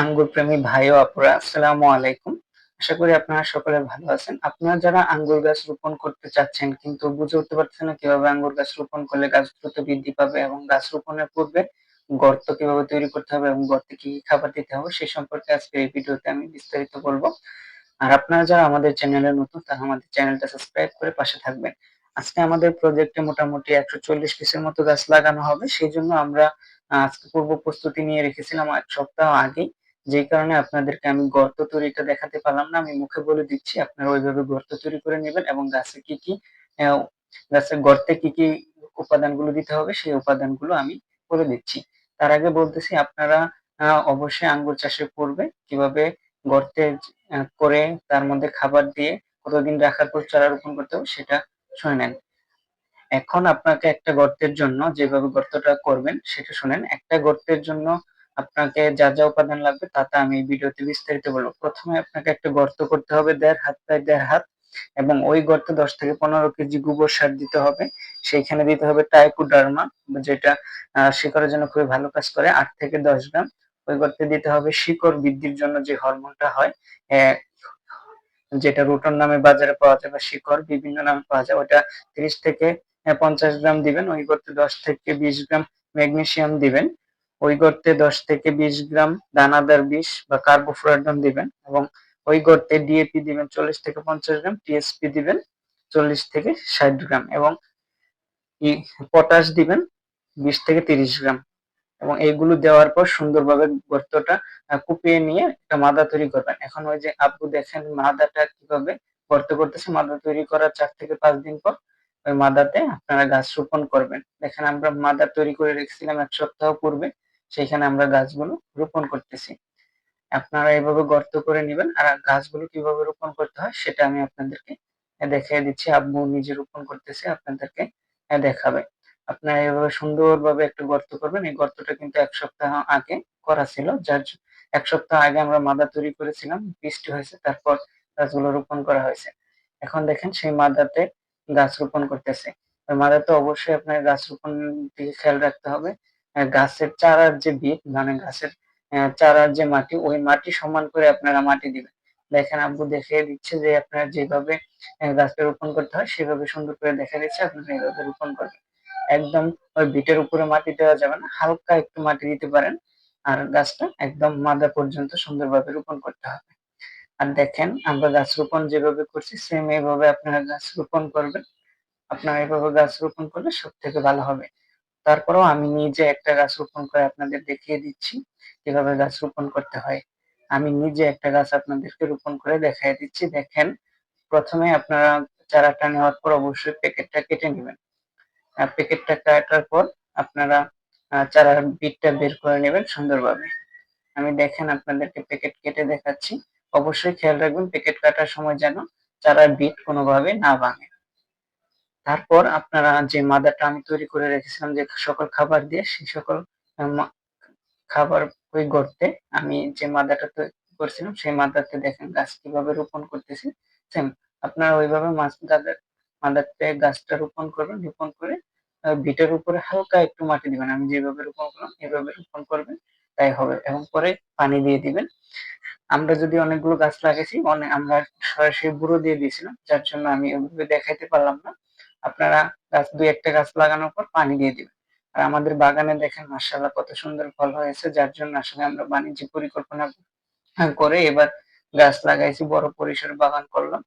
আঙ্গুর প্রেমী ভাই ও আপুরা, আসসালামু আলাইকুম। আশা করি আপনারা সকলে ভালো আছেন। আপনারা যারা আঙ্গুর গাছ রোপণ করতে চাচ্ছেন কিন্তু বুঝে উঠতে পারছেন না কীভাবে আঙ্গুর গাছ রোপণ করলে গাছ দ্রুত বৃদ্ধি পাবে এবং গাছ রোপণের পূর্বে গর্ত কীভাবে তৈরি করতে হবে এবং গর্তে কি খাবার দিতে হবে সেই সম্পর্কে আজকে এই ভিডিওতে আমি বিস্তারিত বলব। আর আপনারা যারা আমাদের চ্যানেলে নতুন, তারা আমাদের চ্যানেলটা সাবস্ক্রাইব করে পাশে থাকবেন। আজকে আমাদের প্রজেক্টে মোটামুটি একশো চল্লিশ পিসের মতো গাছ লাগানো হবে। সেই জন্য আমরা আজকে পূর্ব প্রস্তুতি নিয়ে রেখেছিলাম এক সপ্তাহ আগেই। যেই কারণে আপনাদেরকে আমি গর্ত তৈরিটা দেখাতে পারলাম না। আমি মুখে বলে দিচ্ছি, আপনারা ওইভাবে গর্ত তৈরি করে নেবেন এবং গাছে কি কি গাছের গর্তে কি কি উপাদানগুলো দিতে হবে, সেই উপাদানগুলো আমি বলে দিচ্ছি। তার আগে বলতেছি, আপনারা অবশ্যই আঙ্গুর চাষের পূর্বে কীভাবে গর্তে করে তার মধ্যে খাবার দিয়ে কতদিন রাখার পর চারা রোপণ করতে হবে সেটা শুনে নেন। এখন আপনাকে একটা গর্তের জন্য যেভাবে গর্তটা করবেন সেটা শুনেন। একটা গর্তের জন্য আপনাকে যা যা উপাদান লাগবে তা তা আমি ভিডিওতে বিস্তারিত বলব। প্রথমে আপনাকে একটা গর্ত করতে হবে দেড় হাত প্রায় দেড় হাত এবং ওই গর্তে দশ থেকে পনেরো কেজি গোবর সার দিতে হবে। সেইখানে দিতে হবে টাইকোডার্মা যেটা শিকড়ের জন্য খুবই ভালো কাজ করে, আট থেকে দশ গ্রাম। ওই গর্তে দিতে হবে শিকড় বৃদ্ধির জন্য যে হরমোনটা হয় যেটা রুটন নামে বাজারে পাওয়া যায় বা শিকড় বিভিন্ন নামে পাওয়া যায়, ওটা তিরিশ থেকে পঞ্চাশ গ্রাম দিবেন, ওই গর্তে দশ থেকে বিশ গ্রাম ম্যাগনেসিয়াম দিবেন, ওই গর্তে দশ থেকে বিশ গ্রাম দানাদার বিষ বা কার্বোফ্লোরাডন দিবেন এবং ওই গর্তে ডিএপি দিবেন চল্লিশ থেকে পঞ্চাশ গ্রাম টিএসপি দিবেন চল্লিশ থেকে ষাট গ্রাম এবং পটাশ দিবেন বিশ থেকে তিরিশ গ্রাম এবং এইগুলো দেওয়ার পর সুন্দরভাবে গর্তটা কুপিয়ে নিয়ে একটা মাদা তৈরি করবেন। এখন ওই যে আপু দেখেন মাদাটা কীভাবে গর্ত করতেছে, মাদা তৈরি করার চার থেকে পাঁচ দিন পর ওই মাদাতে আপনারা গাছ রোপণ করবেন। দেখেন আমরা মাদা তৈরি করে রেখেছিলাম এক সপ্তাহ পূর্বে সেখানে আমরা গাছগুলো রোপণ করতেছি। আপনারা এইভাবে গর্ত করে নেবেন আর গাছগুলো কীভাবে রোপণ করতে হয় সেটা আমি আপনাদেরকে দেখিয়ে দিচ্ছি। আব্বু নিজে রোপণ করতেছে, আপনাদেরকে দেখাবে। আপনারা এভাবে সুন্দরভাবে একটা গর্ত করবেন। এই গর্তটা কিন্তু এক সপ্তাহ আগে করা ছিল, যার এক সপ্তাহ আগে আমরা মাদা তৈরি করেছিলাম, বৃষ্টি হয়েছে, তারপর গাছগুলো রোপণ করা হয়েছে। এখন দেখেন সেই মাদাতে গাছ রোপণ করতেছে। মাদাতে অবশ্যই আপনার গাছ রোপণ দিকে খেয়াল রাখতে হবে। গাছের চারার যে বিট মানে গাছের চারার যে মাটি, ওই মাটি সমান করে আপনারা মাটি দিবেন। দেখেন আব্বু দেখিয়ে দিচ্ছে যে আপনারা যেভাবে গাছটা রোপণ করতে হয়, সেভাবে সুন্দর করে দেখা দিচ্ছে, আপনারা এইভাবে রোপণ করবেন। একদম ওই বিটের উপরে মাটি দেওয়া যাবে না, হালকা একটু মাটি দিতে পারেন। আর গাছটা একদম মাদা পর্যন্ত সুন্দরভাবে রোপণ করতে হবে। আর দেখেন, আমরা গাছ রোপণ যেভাবে করছি সেম এইভাবে আপনারা গাছ রোপণ করবেন। আপনারা এইভাবে গাছ রোপণ করলে সব থেকে ভালো হবে। তারপরেও আমি নিজে একটা গাছ রোপণ করে আপনাদের দেখিয়ে দিচ্ছি, কীভাবে গাছ রোপণ করতে হয়। আমি নিজে একটা গাছ আপনাদেরকে রোপণ করে দেখাই দিচ্ছি। দেখেন, প্রথমে আপনারা চারাটা নেওয়ার পর অবশ্যই প্যাকেটটা কেটে নেবেন। প্যাকেটটা কাটার পর আপনারা চারার বিটটা বের করে নেবেন সুন্দরভাবে। আমি দেখেন আপনাদেরকে প্যাকেট কেটে দেখাচ্ছি। অবশ্যই খেয়াল রাখবেন প্যাকেট কাটার সময় যেন চারার বিট কোনোভাবে না ভাঙে। তারপর আপনারা যে মাদারটা আমি তৈরি করে রেখেছিলাম, যে সকল খাবার দিয়ে সেই সকল খাবার ওই গর্তে আমি যে মাদাটা তৈরি করছিলাম, সেই মাদাতে দেখেন গাছ কীভাবে রোপণ করতেছি। সেম আপনারা ওইভাবে মাছ গাছের মাদারতে গাছটা রোপণ করবেন, রোপণ করে বিটের উপরে হালকা একটু মাটি দিবেন। আমি যেভাবে রোপণ করলাম, এভাবে রোপণ করবেন, তাই হবে। এবং পরে পানি দিয়ে দিবেন। আমরা যদি অনেকগুলো গাছ লাগাইছি অনেক আমরা সরাসরি বুড়ো দিয়ে দিয়েছিলাম, যার জন্য আমি ওইভাবে দেখাইতে পারলাম না। আপনারা গাছ দুই একটা গাছ লাগানোর পর পানি দিয়ে দিবেন। আর আমাদের বাগানে দেখেন মার্শাল্লাহ কত সুন্দর ফল হয়েছে, যার জন্য আসলে আমরা বাণিজ্য পরিকল্পনা করে এবার গাছ লাগাইছি, বড় পরিসরে বাগান করলাম।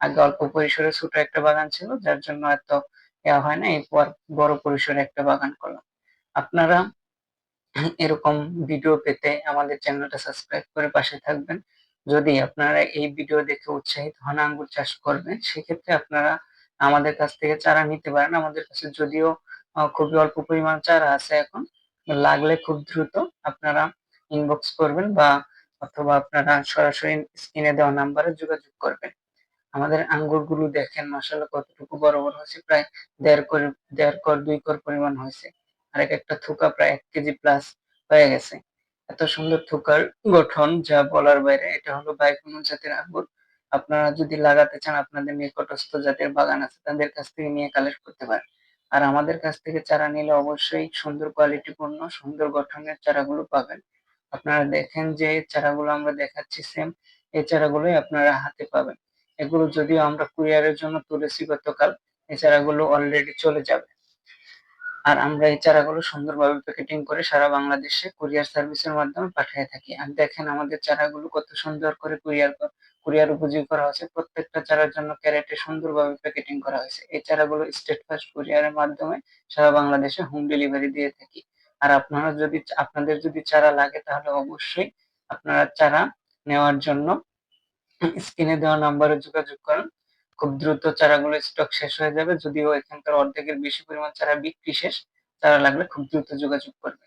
আগে অল্প পরিসরে ছোট একটা বাগান ছিল, যার জন্য এত ইয়া হয় না এরপর বড় পরিসরে একটা বাগান করলাম। আপনারা এরকম ভিডিও পেতে আমাদের চ্যানেলটা সাবস্ক্রাইব করে পাশে থাকবেন। যদি আপনারা এই ভিডিও দেখে উৎসাহিত হন, আঙ্গুর চাষ করবেন, সেক্ষেত্রে আপনারা আমাদের কাছ থেকে চারা নিতে পারেন। আমাদের কাছে যদিও খুবই অল্প পরিমাণ চারা আছে এখন, লাগলে খুব দ্রুত আপনারা ইনবক্স করবেন বা অথবা আপনারা সরাসরি স্ক্রিনে দেওয়া নাম্বারে যোগাযোগ করবেন। আমাদের আঙ্গুরগুলো দেখেন মাসাল্লাহ কতটুকু বড় বড় হয়েছে, প্রায় দেড় কর দেড় কর, দুই কর পরিমাণ হয়েছে। আর এক একটা থুকা প্রায় এক কেজি প্লাস হয়ে গেছে। এত সুন্দর থুকার গঠন যা বলার বাইরে, এটা হলো বাইকুনো জাতের আঙ্গুর। আপনারা যদি লাগাতে চান, আপনাদের নিকটস্থ জাতের বাগান আছে, তাদের কাছ থেকে নিয়ে কালেক্ট করতে পারেন। আর আমাদের কাছ থেকে চারা নিলে অবশ্যই সুন্দর কোয়ালিটিপূর্ণ সুন্দর গঠনের চারাগুলো পাবেন। আপনারা দেখেন যে চারাগুলো আমরা দেখাচ্ছি সেম এই চারাগুলোই আপনারা হাতে পাবেন। এগুলো যদিও আমরা কুরিয়ারের জন্য তুলেছি গতকাল, এই চারাগুলো অলরেডি চলে যাবে। আর আমরা এই চারাগুলো সুন্দরভাবে প্যাকেটিং করে সারা বাংলাদেশে কুরিয়ার সার্ভিসের মাধ্যমে পাঠিয়ে থাকি। আর দেখেন আমাদের চারাগুলো কত সুন্দর করে কুরিয়ার কুরিয়ার উপযোগী করা হয়েছে। প্রত্যেকটা চারার জন্য ক্যারেটে সুন্দরভাবে প্যাকেটিং করা হয়েছে। এই চারাগুলো স্টেট ফার্স্ট কুরিয়ারের মাধ্যমে সারা বাংলাদেশে হোম ডেলিভারি দিয়ে থাকি। আর আপনারা যদি আপনাদের যদি চারা লাগে তাহলে অবশ্যই আপনারা চারা নেওয়ার জন্য স্ক্রিনে দেওয়া নাম্বারে যোগাযোগ করুন। খুব দ্রুত চারাগুলো স্টক শেষ হয়ে যাবে, যদিও এখানকার অর্ধেকের বেশি পরিমাণ চারা বিক্রি শেষ, চারা লাগলে খুব দ্রুত যোগাযোগ করবে।